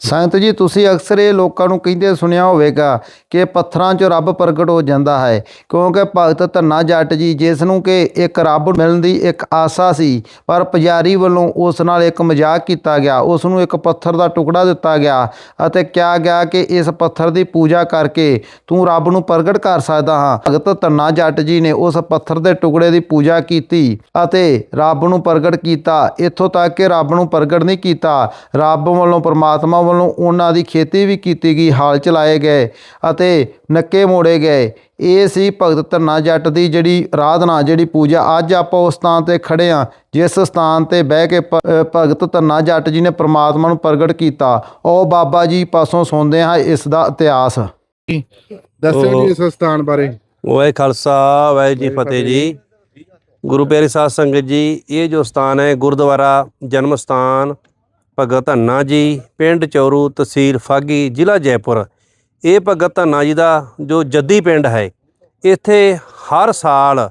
ਸੰਤ ਜੀ, ਤੁਸੀਂ ਅਕਸਰ ਇਹ ਲੋਕਾਂ ਨੂੰ ਕਹਿੰਦੇ ਸੁਣਿਆ ਹੋਵੇਗਾ ਕਿ ਪੱਥਰਾਂ 'ਚ ਰੱਬ ਪ੍ਰਗਟ ਹੋ ਜਾਂਦਾ ਹੈ, ਕਿਉਂਕਿ ਭਗਤ ਧੰਨਾ ਜੱਟ ਜੀ, ਜਿਸ ਨੂੰ ਕਿ ਇੱਕ ਰੱਬ ਮਿਲਣ ਦੀ ਇੱਕ ਆਸਾ ਸੀ, ਪਰ ਪੁਜਾਰੀ ਵੱਲੋਂ ਉਸ ਨਾਲ ਇੱਕ ਮਜ਼ਾਕ ਕੀਤਾ ਗਿਆ, ਉਸ ਨੂੰ ਇੱਕ ਪੱਥਰ ਦਾ ਟੁਕੜਾ ਦਿੱਤਾ ਗਿਆ ਅਤੇ ਕਿਹਾ ਗਿਆ ਕਿ ਇਸ ਪੱਥਰ ਦੀ ਪੂਜਾ ਕਰਕੇ ਤੂੰ ਰੱਬ ਨੂੰ ਪ੍ਰਗਟ ਕਰ ਸਕਦਾ ਹਾਂ। ਭਗਤ ਧੰਨਾ ਜੱਟ ਜੀ ਨੇ ਉਸ ਪੱਥਰ ਦੇ ਟੁਕੜੇ ਦੀ ਪੂਜਾ ਕੀਤੀ ਅਤੇ ਰੱਬ ਨੂੰ ਪ੍ਰਗਟ ਕੀਤਾ। ਇੱਥੋਂ ਤੱਕ ਕਿ ਰੱਬ ਨੂੰ ਪ੍ਰਗਟ ਨਹੀਂ ਕੀਤਾ। ਰੱਬ ਵੱਲੋਂ ਪਰਮਾਤਮਾ ਵੱਲੋਂ ਉਹਨਾਂ ਦੀ ਖੇਤੀ ਵੀ ਕੀਤੀ ਗਈ ਹਾਲ ਚਲਾਏ ਗਏ ਅਤੇ ਨੱਕੇ ਮੋੜੇ ਗਏ। ਇਹ ਸੀ ਭਗਤ ਧੰਨਾ ਜੱਟ ਦੀ ਜਿਹੜੀ ਆਰਾਧਨਾ ਜਿਹੜੀ ਪੂਜਾ। ਅੱਜ ਆਪਾਂ ਉਸ ਸਥਾਨ ਤੇ ਖੜੇ ਆ ਜਿਸ ਸਥਾਨ ਤੇ ਬਹਿ ਕੇ ਭਗਤ ਧੰਨਾ ਜੱਟ ਜੀ ਨੇ ਪ੍ਰਮਾਤਮਾ ਨੂੰ ਪ੍ਰਗਟ ਕੀਤਾ। ਉਹ ਬਾਬਾ ਜੀ ਪਾਸੋਂ ਸੁਣਦੇ ਹਾਂ ਇਸ ਦਾ ਇਤਿਹਾਸ। ਦੱਸੋ ਜੀ ਇਸ ਸਥਾਨ ਬਾਰੇ। ਵਾਹਿ ਖਾਲਸਾ ਵਾਹਿਗੁਰੂ ਜੀ ਫਤਿਹ ਜੀ। ਗੁਰੂ ਪਿਆਰੀ ਸਾਧ ਸੰਗਤ ਜੀ ਇਹ ਜੋ ਸਥਾਨ ਹੈ ਗੁਰਦੁਆਰਾ ਜਨਮ ਸਥਾਨ ਭਗਤ ਧੰਨਾ ਜੀ, ਪਿੰਡ ਚੌਰੂ, ਤਹਿਸੀਲ ਫਾਗੀ, ਜ਼ਿਲ੍ਹਾ ਜੈਪੁਰ। ਇਹ ਭਗਤ ਧੰਨਾ ਜੀ ਦਾ ਜੋ ਜੱਦੀ ਪਿੰਡ ਹੈ, ਇੱਥੇ ਹਰ ਸਾਲ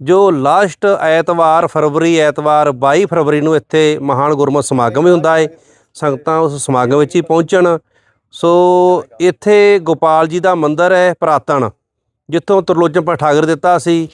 ਜੋ ਲਾਸਟ ਐਤਵਾਰ ਫਰਵਰੀ, ਐਤਵਾਰ 22 ਫਰਵਰੀ ਨੂੰ ਇੱਥੇ ਮਹਾਨ ਗੁਰਮਤਿ ਸਮਾਗਮ ਵੀ ਹੁੰਦਾ ਹੈ। ਸੰਗਤਾਂ ਉਸ ਸਮਾਗਮ ਵਿੱਚ ਹੀ ਪਹੁੰਚਣ। ਸੋ ਇੱਥੇ ਗੋਪਾਲ ਜੀ ਦਾ ਮੰਦਿਰ ਹੈ, ਪ੍ਰਾਤਨ, ਜਿੱਥੋਂ ਤਰਲੋਚਨ ਪਠਾਗਰ ਦਿੱਤਾ ਸੀ।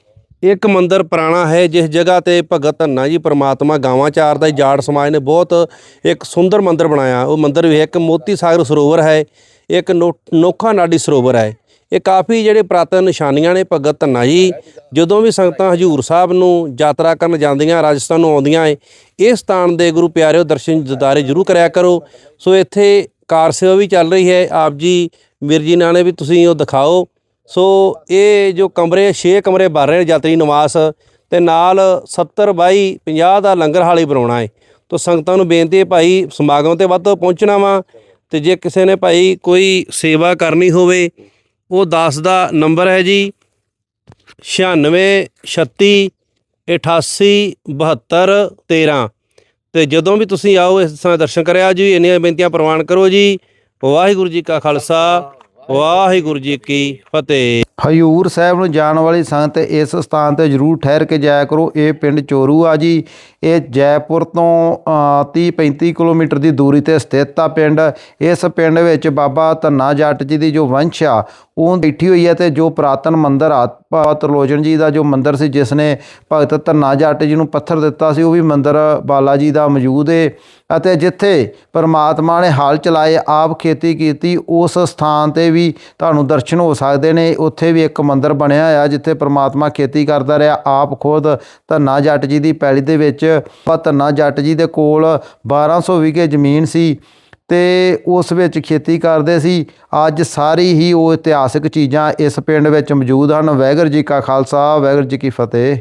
ਇੱਕ ਮੰਦਿਰ ਪੁਰਾਣਾ ਹੈ, ਜਿਸ ਜਗ੍ਹਾ ਤੇ ਭਗਤ ਧੰਨਾ ਜੀ, ਪ੍ਰਮਾਤਮਾ ਗਾਵਾਂ ਚਾਰ ਦਾ ਜਾੜ ਸਮਾਜ ਨੇ ਬਹੁਤ ਇੱਕ ਸੁੰਦਰ ਮੰਦਿਰ ਬਣਾਇਆ। ਉਹ ਮੰਦਿਰ ਵੀ ਹੈ ਇੱਕ ਮੋਤੀ ਸਾਗਰ ਸਰੋਵਰ ਹੈ, ਇੱਕ ਨੋ- ਨੋਖਾ ਨਾਡੀ ਸਰੋਵਰ ਹੈ। ਇਹ ਕਾਫੀ ਜਿਹੜੇ ਪ੍ਰਾਤਨ ਨਿਸ਼ਾਨੀਆਂ ਨੇ ਭਗਤ ਧੰਨਾ ਜੀ, ਜਦੋਂ ਵੀ ਸੰਗਤਾਂ ਹਜੂਰ ਸਾਹਿਬ ਨੂੰ ਯਾਤਰਾ ਕਰਨ ਜਾਂਦੀਆਂ, ਰਾਜਸਥਾਨ ਨੂੰ ਆਉਂਦੀਆਂ ਏ ਇਸ ਸਥਾਨ ਦੇ ਗੁਰੂ ਪਿਆਰਿਓ ਦਰਸ਼ਨ ਦਿਦਾਰੇ ਜ਼ਰੂਰ ਕਰਿਆ ਕਰੋ। ਸੋ ਇੱਥੇ ਕਾਰ ਸੇਵਾ ਵੀ ਚੱਲ ਰਹੀ ਹੈ। ਆਪ ਜੀ, ਵੀਰ ਜੀ, ਨਾਲੇ ਵੀ ਤੁਸੀਂ ਉਹ ਦਿਖਾਓ। ਸੋ ਇਹ ਜੋ ਕਮਰੇ 6 ਕਮਰੇ ਬਣ ਰਹੇ ਨੇ ਯਾਤਰੀ ਨਿਵਾਸ ਤੇ ਨਾਲ 70 ਬਾਈ 50 ਦਾ ਲੰਗਰ ਹਾਲੀ ਬਣਾਉਣਾ ਹੈ। ਤੋ ਸੰਗਤਾਂ ਨੂੰ ਬੇਨਤੀ ਹੈ ਭਾਈ ਸਮਾਗਮ ਤੇ ਵੱਧ ਤੋਂ ਪਹੁੰਚਣਾ ਵਾ ਤੇ ਜੇ ਕਿਸੇ ਨੇ ਭਾਈ ਕੋਈ ਸੇਵਾ ਕਰਨੀ ਹੋਵੇ, ਉਹ 10 ਦਾ ਨੰਬਰ ਹੈ ਜੀ 96 36 88 72 13 ਤੇ ਜਦੋਂ ਵੀ ਤੁਸੀਂ ਆਓ ਇਸ ਤਰ੍ਹਾਂ ਦਰਸ਼ਨ ਕਰਿਆ ਜੀ, ਇੰਨੀਆਂ ਬੇਨਤੀਆਂ ਪ੍ਰਵਾਨ ਕਰੋ ਜੀ। ਵਾਹਿਗੁਰੂ ਜੀ ਕਾ ਖਾਲਸਾ। ਵਾਹਿਗੁਰੂ ਜੀ ਕੀ ਫਤਿਹ। ਹਯੂਰ ਸਾਹਿਬ ਨੂੰ ਜਾਣ ਵਾਲੀ ਸੰਗਤ ਇਸ ਸਥਾਨ ਤੇ ਜ਼ਰੂਰ ਠਹਿਰ ਕੇ ਜਾਇਆ ਕਰੋ। ਇਹ ਪਿੰਡ ਚੋਰੂ ਆ ਜੀ। ਇਹ ਜੈਪੁਰ ਤੋਂ 30 35 ਕਿਲੋਮੀਟਰ ਦੀ ਦੂਰੀ ਤੇ ਸਥਿਤ ਆ ਪਿੰਡ। ਇਸ ਪਿੰਡ ਵਿੱਚ ਬਾਬਾ ਧੰਨਾ ਜੱਟ ਜੀ ਦੀ ਜੋ ਵੰਸ਼ ਆ, ਉਹ ਬੈਠੀ ਹੋਈ ਹੈ ਤੇ ਜੋ ਪੁਰਾਤਨ ਮੰਦਰ ਆ, ਬਾਬਾ ਤਰਲੋਚਨ ਜੀ ਦਾ ਜੋ ਮੰਦਰ ਸੀ, ਜਿਸ ਨੇ ਭਗਤ ਧੰਨਾ ਜੱਟ ਜੀ ਨੂੰ ਪੱਥਰ ਦਿੱਤਾ ਸੀ, ਉਹ ਵੀ ਮੰਦਰ ਬਾਲਾ ਜੀ ਦਾ ਮੌਜੂਦ ਏ। ਅਤੇ ਜਿੱਥੇ ਪਰਮਾਤਮਾ ਨੇ ਹਾਲ ਚਲਾਏ, ਆਪ ਖੇਤੀ ਕੀਤੀ, ਉਸ ਸਥਾਨ ਤੇ ਵੀ ਤੁਹਾਨੂੰ ਦਰਸ਼ਨ ਹੋ ਸਕਦੇ ਨੇ। ਉੱਥੇ ਵੀ ਇੱਕ ਮੰਦਿਰ ਬਣਿਆ ਹੋਇਆ ਜਿੱਥੇ ਪਰਮਾਤਮਾ ਖੇਤੀ ਕਰਦਾ ਰਿਹਾ। ਆਪ ਖੁਦ ਧੰਨਾ ਜੱਟ ਜੀ ਦੀ ਪੈਲੀ ਦੇ ਵਿੱਚ ਧੰਨਾ ਜੱਟ ਜੀ ਦੇ ਕੋਲ 1200 ਵਿਗੇ ਜ਼ਮੀਨ ਸੀ ਤੇ ਉਸ ਵਿੱਚ ਖੇਤੀ ਕਰਦੇ ਸੀ। ਅੱਜ ਸਾਰੀ ਹੀ ਉਹ ਇਤਿਹਾਸਕ ਚੀਜ਼ਾਂ ਇਸ ਪਿੰਡ ਵਿੱਚ ਮੌਜੂਦ ਹਨ। ਵਾਹਿਗੁਰੂ ਜੀ ਕਾ ਖਾਲਸਾ, ਵਾਹਿਗੁਰੂ ਜੀ ਕੀ ਫਤਿਹ।